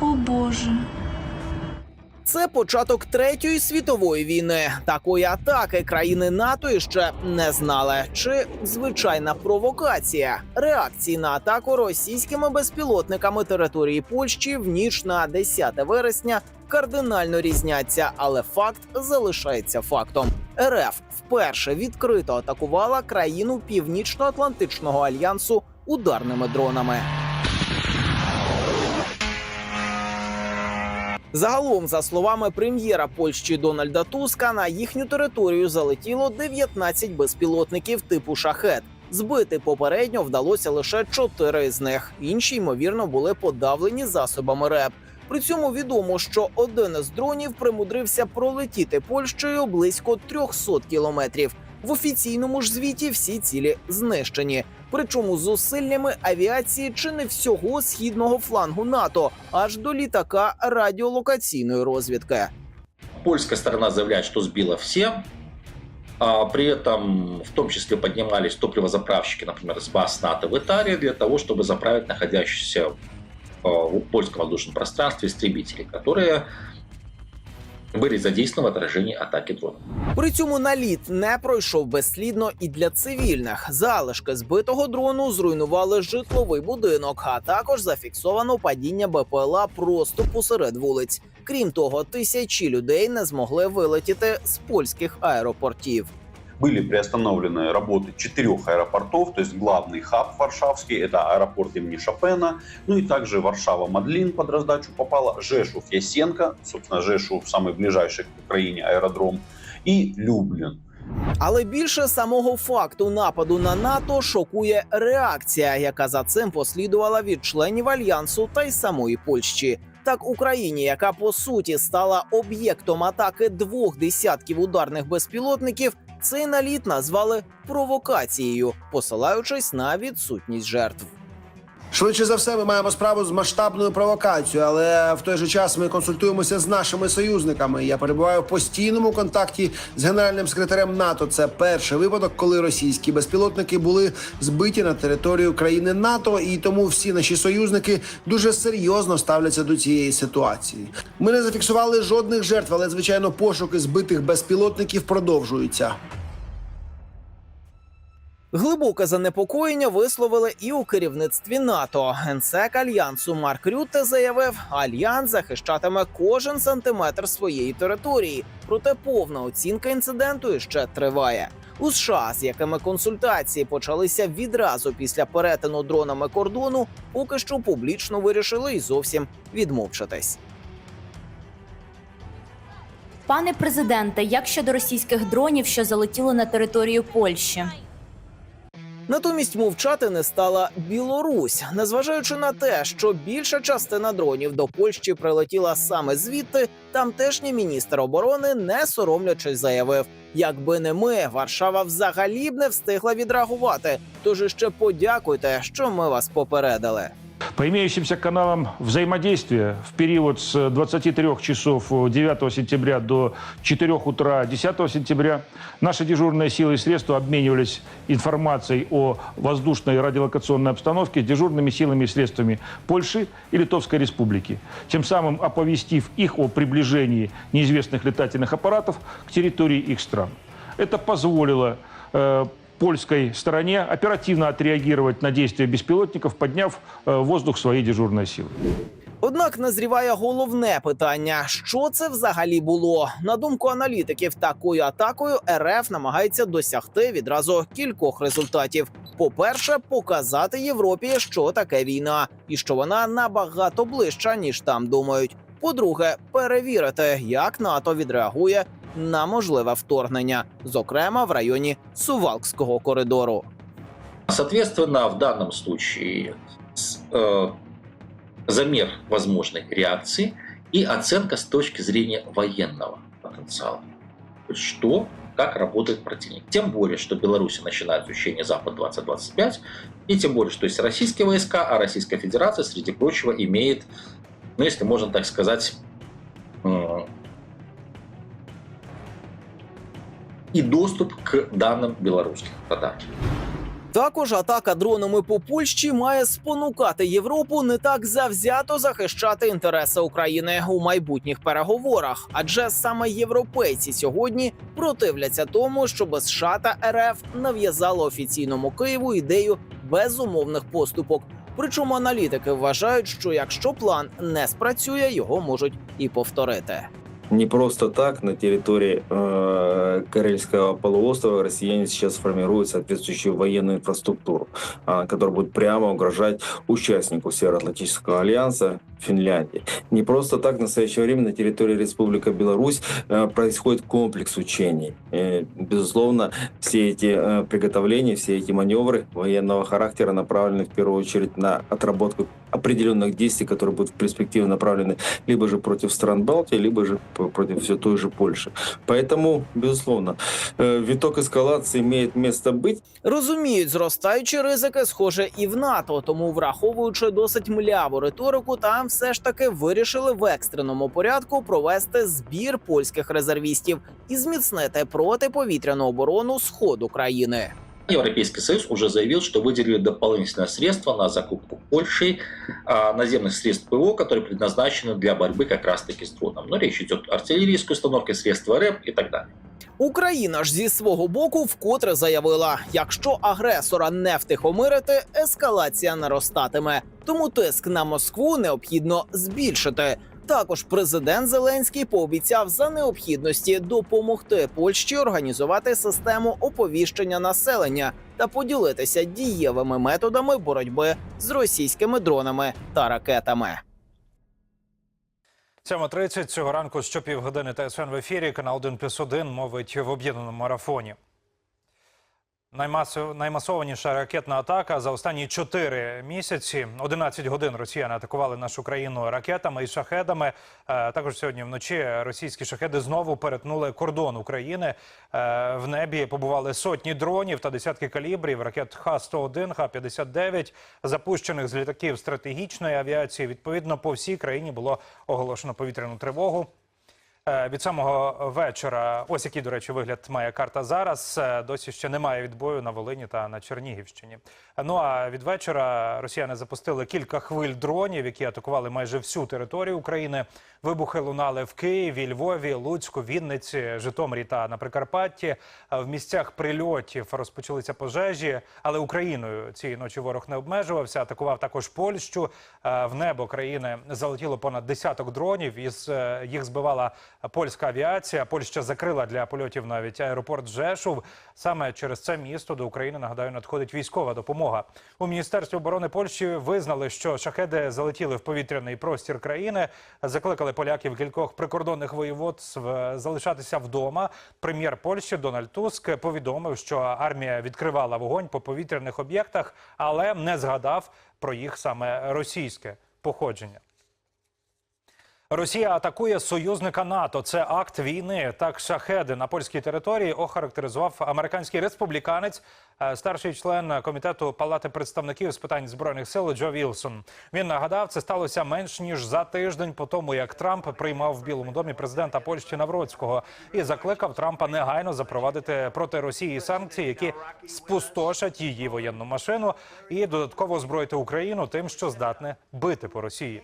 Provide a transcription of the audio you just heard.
О Боже. Це початок третьої світової війни. Такої атаки країни НАТО ще не знали. Чи звичайна провокація реакції на атаку російськими безпілотниками території Польщі в ніч на 10 вересня кардинально різняться, але факт залишається фактом. РФ вперше відкрито атакувала країну Північно-Атлантичного альянсу ударними дронами. Загалом, за словами прем'єра Польщі Дональда Туска, на їхню територію залетіло 19 безпілотників типу шахет. Збити попередньо вдалося лише 4 з них. Інші ймовірно були подавлені засобами РЕП. При цьому відомо, що один із дронів примудрився пролетіти Польщею близько 300 кілометрів. В офіційному ж звіті всі цілі знищені. Причому зусиллями авіації чи не всього східного флангу НАТО, аж до літака радіолокаційної розвідки. Польская сторона заявляет, что сбила все. А при этом в том числе поднимались топливозаправщики, например, с баз НАТО в Италии для того, чтобы заправить находящиеся а, в польском воздушном пространстве истребители, которые были задействованы в отражении атаки дронов. При цьому наліт не пройшов безслідно і для цивільних. Залишки збитого дрону зруйнували житловий будинок, а також зафіксовано падіння БПЛА просто посеред вулиць. Крім того, тисячі людей не змогли вилетіти з польських аеропортів были приостановлены работы четырех аэропортов, то есть главный хаб Варшавский, это аэропорт имени Шопена, ну и также Варшава-Мадлин под раздачу попала, Жешув-Ясенко, собственно, Жешув самый ближайший к Украине аэродром, и Люблин. Але більше самого факту нападу на НАТО шокує реакція, яка за цим послідувала від членів альянсу та й самої Польщі. Так Україні, яка по суті стала об'єктом атаки двох десятків ударних безпілотників, цей наліт назвали провокацією, посилаючись на відсутність жертв. Швидше за все, ми маємо справу з масштабною провокацією, але в той же час ми консультуємося з нашими союзниками. Я перебуваю в постійному контакті з генеральним секретарем НАТО. Це перший випадок, коли російські безпілотники були збиті на територію країни НАТО, і тому всі наші союзники дуже серйозно ставляться до цієї ситуації. Ми не зафіксували жодних жертв, але звичайно пошуки збитих безпілотників продовжуються. Глибоке занепокоєння висловили і у керівництві НАТО. Генсек альянсу Марк Рютте заявив, альянс захищатиме кожен сантиметр своєї території. Проте повна оцінка інциденту ще триває. У США, з якими консультації почалися відразу після перетину дронами кордону, поки що публічно вирішили й зовсім відмовчатись. Пане президенте, як щодо російських дронів, що залетіли на територію Польщі? Натомість мовчати не стала Білорусь, незважаючи на те, що більша частина дронів до Польщі прилетіла саме звідти. Тамтешній міністр оборони, не соромлячись, заявив: якби не ми, Варшава взагалі б не встигла відреагувати. Тож іще подякуйте, що ми вас попередили. По имеющимся каналам взаимодействия в период с 23 часов 9 сентября до 4 утра 10 сентября наши дежурные силы и средства обменивались информацией о воздушной радиолокационной обстановке с дежурными силами и средствами Польши и Литовской Республики, тем самым оповестив их о приближении неизвестных летательных аппаратов к территории их стран. Это позволило э, польской стороне оперативно отреагировать на действия беспилотников, подняв э, в воздух свои дежурные силы. Однак назріває головне питання: що це взагалі було? На думку аналітиків, такою атакою РФ намагається досягти відразу кількох результатів. По-перше, показати Європі, що таке війна, і що вона набагато ближча, ніж там думають. По-друге, перевірити, як НАТО відреагує на можливе вторгнення, зокрема в районі Сувалкського коридору. Соответственно, в данном случае э, замер возможной реакции и оценка с точки зрения военного потенциала. Что, как работает противник. Тем более, что Беларусь начинает учение Запад-2025, и тем более, что есть российские войска, а Российская Федерация, среди прочего, имеет, ну, если можно так сказать, и доступ к данным белорусских атак. Також атака дронами по Польщі має спонукати Європу не так завзято захищати інтереси України у майбутніх переговорах, адже саме європейці сьогодні противляться тому, щоб США та РФ нав'язали офіційному Києву ідею безумовних поступок. Причому аналітики вважають, що якщо план не спрацює, його можуть і повторити. Не просто так на территории э, Карельского полуострова россияне сейчас формируют соответствующую военную инфраструктуру, э, которая будет прямо угрожать участнику Североатлантического альянса Финляндии. Не просто так в настоящее время на территории Республики Беларусь э, происходит комплекс учений. Э, безусловно, все эти э, приготовления, все эти маневры военного характера направлены в первую очередь на отработку определенных действий, которые будут в перспективе направлены либо же против стран Балтии, либо же п- против все той же Польши. Поэтому, безусловно, э, виток эскалации имеет место быть. Розуміють зростаючі ризики, схоже, і в НАТО. Тому, враховуючи досить мляву риторику, там все ж таки вирішили в екстреному порядку провести збір польських резервістів і зміцнити протиповітряну оборону сходу країни. Европейский Союз уже заявил, что выделили дополнительные средства на закупку Польшей а, наземных средств ПВО, которые предназначены для борьбы как раз-таки с дроном. Но речь идет о артиллерийской установке, средства РЭП и так далее. Україна ж зі свого боку вкотре заявила: якщо агресора не втихомирити, ескалація наростатиме. Тому тиск на Москву необхідно збільшити. Також президент Зеленський пообіцяв за необхідності допомогти Польщі організувати систему оповіщення населення та поділитися дієвими методами боротьби з російськими дронами та ракетами. 7.30 цього ранку щопівгодини ТСН в ефірі. Канал 1 плюс 1 мовить в об'єднаному марафоні. Наймасов... Наймасованіша ракетна атака за останні 4 місяці. 11 годин росіяни атакували нашу країну ракетами і шахедами. Е, Також сьогодні вночі російські шахеди знову перетнули кордон України. Е, В небі побували сотні дронів та десятки калібрів ракет Х-101, Х-59, запущених з літаків стратегічної авіації. Відповідно, по всій країні було оголошено повітряну тривогу. Е, Від самого вечора, ось який, до речі, вигляд має карта зараз. Е, Досі ще немає відбою на Волині та на Чернігівщині. Ну а від вечора росіяни запустили кілька хвиль дронів, які атакували майже всю територію України. Вибухи лунали в Києві, Львові, Луцьку, Вінниці, Житомирі та на Прикарпатті. Е, В місцях прильотів розпочалися пожежі, але Україною цієї ночі ворог не обмежувався. Атакував також Польщу. В небо країни залетіло понад десяток дронів. Із їх збивала польська авіація. Польща закрила для польотів навіть аеропорт Жешув. Саме через це місто до України нагадаю надходить військова допомога. У міністерстві оборони Польщі визнали, що шахеди залетіли в повітряний простір країни. Закликали поляків кількох прикордонних воєводств е, залишатися вдома. Прем'єр Польщі Дональд Туск повідомив, що армія відкривала вогонь по повітряних об'єктах, але не згадав про їх саме російське походження. Росія атакує союзника НАТО. Це акт війни. Так шахеди на польській території охарактеризував американський республіканець, е, старший член комітету Палати представників з питань збройних сил Джо Вілсон. Він нагадав, це сталося менш ніж за тиждень по тому, як Трамп приймав в Білому домі президента Польщі Навроцького і закликав Трампа негайно запровадити проти Росії санкції, які спустошать її воєнну машину, і додатково озброїти Україну тим, що здатне бити по Росії.